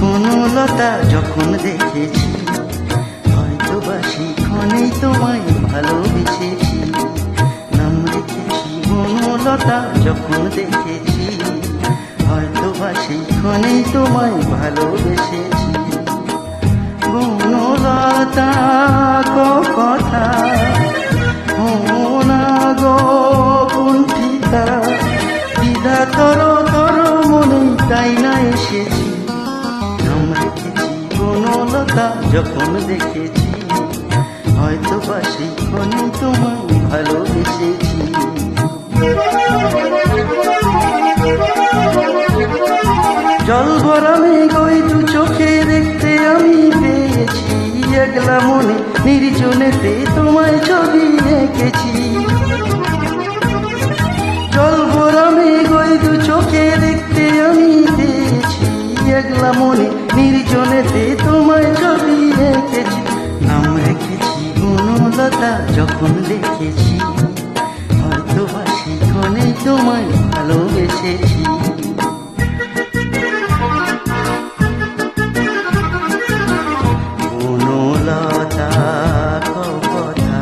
বনলতা যখন দেখেছি। হয়তো বা সেখানেই তোমায় ভালোবেসেছি। নাম রেখেছি বনলতা যখন দেখেছি। হয়তো বা সেখানেই তোমায় ভালোবেসেছি। বনলতা কথা বনলতা যখন দেখেছি, হয়তো বা সেখানে তোমায় ভালোবেসেছি। জল ভরা মেঘই দু চোখে দেখতে আমি পেয়েছি। একলা মনে নির্জনেতে তোমায় ছবি এঁকেছি। একলা মনে নির্জনেতে তোমায় ছবি এঁকেছি নাম রেখেছি গুণলতা, যখন দেখেছি হয়তো বা সেখানে তোমায় ভালোবেসেছি। বনলতা কথা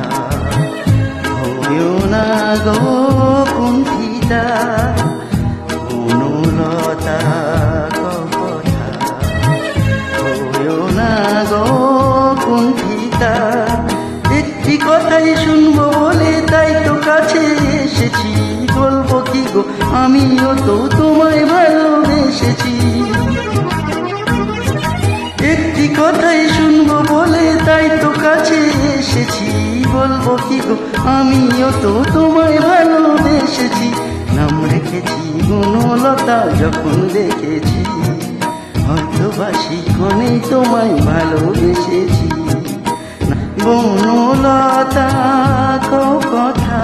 আমিও তো তোমায় ভালোবেসেছি। একটি কথাই শুনব বলে তাই তো কাছে এসেছি। বলব কি গো, আমিও তো তোমায় ভালোবেসেছি। নাম রেখেছি গুণলতা যখন দেখেছি হয়তো বাসি কোনে তোমায় ভালোবেসেছি। বনলতা কথা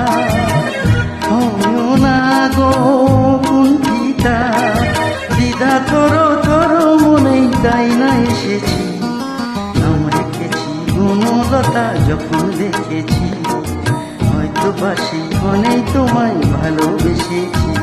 হইও না গো। এসেছি নাম রেখেছি গুণলতা যখন দেখেছি হয়তো বাসি অনেক তোমায় ভালোবেসেছি।